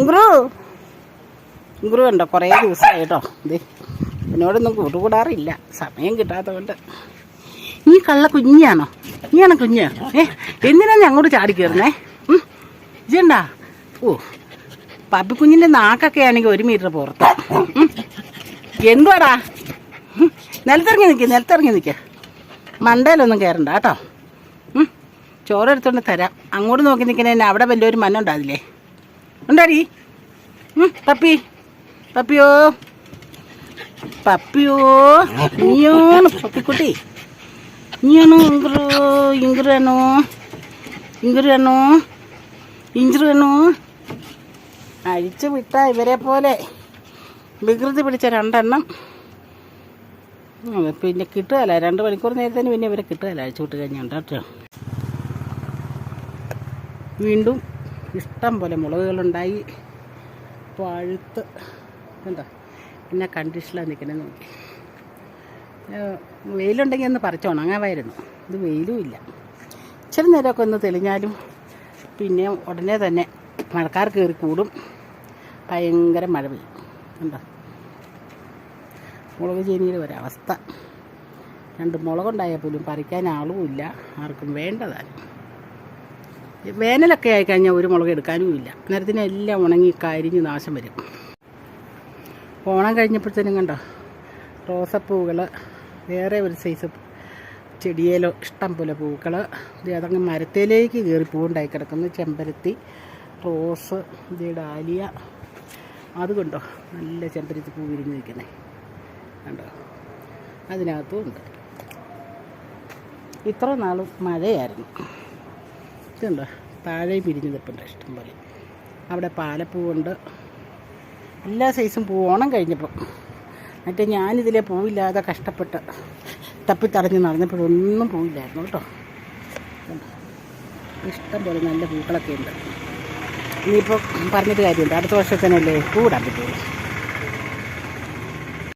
ഇങ്ക്രു ഉണ്ടോ കുറേ ദിവസമായി കേട്ടോ ഇത് എന്നോടൊന്നും കൂട്ടുകൂടാറില്ല. സമയം കിട്ടാത്തതുകൊണ്ട്. നീ കള്ള കുഞ്ഞാണോ നീയാണോ കുഞ്ഞ്? ഏ എന്തിനാ നീ അങ്ങോട്ട് ചാടി കയറുന്നേ ഇജണ്ടാ ഓ പപ്പിക്കുഞ്ഞിന്റെ നാക്കൊക്കെ ആണെങ്കിൽ ഒരു മീറ്റർ പുറത്ത്. എന്തുവാടാ? നിലത്തിറങ്ങി നിൽക്കുക നിലത്തിറങ്ങി നിൽക്കുക മണ്ടയിലൊന്നും കയറണ്ട കേട്ടോ. ചോറെടുത്തോണ്ട് തരാം. അങ്ങോട്ട് നോക്കി നിൽക്കുന്നതിന് അവിടെ വലിയൊരു മനുണ്ടാവില്ലേ ഉണ്ടാടി പപ്പി. പപ്പിയോ? പപ്പിയോ? നീയാണ് പപ്പിക്കുട്ടി. നീയാണോ ഇങ്കുറു ഇങ്കുറാണോ ഇങ്കുറാണോ ഇഞ്ചുറാണോ അഴിച്ചു വിട്ട ഇവരെ പോലെ. വികൃതി പിടിച്ച രണ്ടെണ്ണം. പിന്നെ കിട്ടുകയല്ല. രണ്ട് മണിക്കൂർ നേരത്തിന് പിന്നെ ഇവരെ കിട്ടുകയല്ല. അഴിച്ചു വിട്ട് കഴിഞ്ഞുണ്ട് കേട്ടോ. വീണ്ടും ഇഷ്ടം പോലെ മുളകുകളുണ്ടായി. പഴുത്ത് എന്താ? പിന്നെ കണ്ടീഷനിലാണ് നിൽക്കണേ നോക്കി. വെയിലുണ്ടെങ്കിൽ ഒന്ന് പറിച്ച് ഉണങ്ങാമായിരുന്നു. ഇത് വെയിലും ഇല്ല. ഇച്ചിരി നേരമൊക്കെ ഒന്ന് തെളിഞ്ഞാലും പിന്നെ ഉടനെ തന്നെ മഴക്കാർ കയറി കൂടും. ഭയങ്കര മഴ പെയ്യും. കണ്ടോ? മുളക് ചീനിയുടെ ഒരവസ്ഥ. രണ്ട് മുളകുണ്ടായാൽ പോലും പറിക്കാൻ ആളുമില്ല ആർക്കും വേണ്ടതാണ് വേനലൊക്കെ ആയിക്കഴിഞ്ഞാൽ ഒരു മുളക് എടുക്കാനും ഇല്ല. നേരത്തിന് എല്ലാം ഉണങ്ങി കരിഞ്ഞ് നാശം വരും. ഓണം കഴിഞ്ഞപ്പോഴത്തേനും കണ്ടോ? റോസപ്പൂകൾ വേറെ ഒരു സൈസ് ചെടിയിലോ ഇഷ്ടം പോലെ പൂക്കൾ അതങ്ങ് മരത്തിലേക്ക് കയറി പൂവുണ്ടായി കിടക്കുന്നു. ചെമ്പരത്തി റോസ് ഡാലിയ. അതുകൊണ്ടോ നല്ല ചെമ്പരത്തി പൂ വിരിഞ്ഞ് നിൽക്കുന്നത് കണ്ടോ? അതിനകത്തും ഉണ്ട്. ഇത്ര നാളും മഴയായിരുന്നു. ഇതുണ്ടോ. താഴെ പിരിഞ്ഞ് നിൽപ്പുണ്ട് ഇഷ്ടം പോലെ. അവിടെ പാലപ്പൂവുണ്ട്. എല്ലാ സൈസും പൂ ഓണം കഴിഞ്ഞപ്പോൾ മറ്റേ ഞാനിതിലെ പൂവില്ലാതെ കഷ്ടപ്പെട്ട് തപ്പിത്തടഞ്ഞ് നടന്നപ്പോഴൊന്നും പൂവില്ലായിരുന്നു കേട്ടോ? ഇഷ്ടം പോലെ നല്ല പൂക്കളൊക്കെ ഉണ്ട്. ഇനിയിപ്പോൾ പറഞ്ഞിട്ട് കാര്യമുണ്ട്. അടുത്ത വർഷത്തിനല്ലേ പൂവിടാൻ പറ്റുള്ളൂ.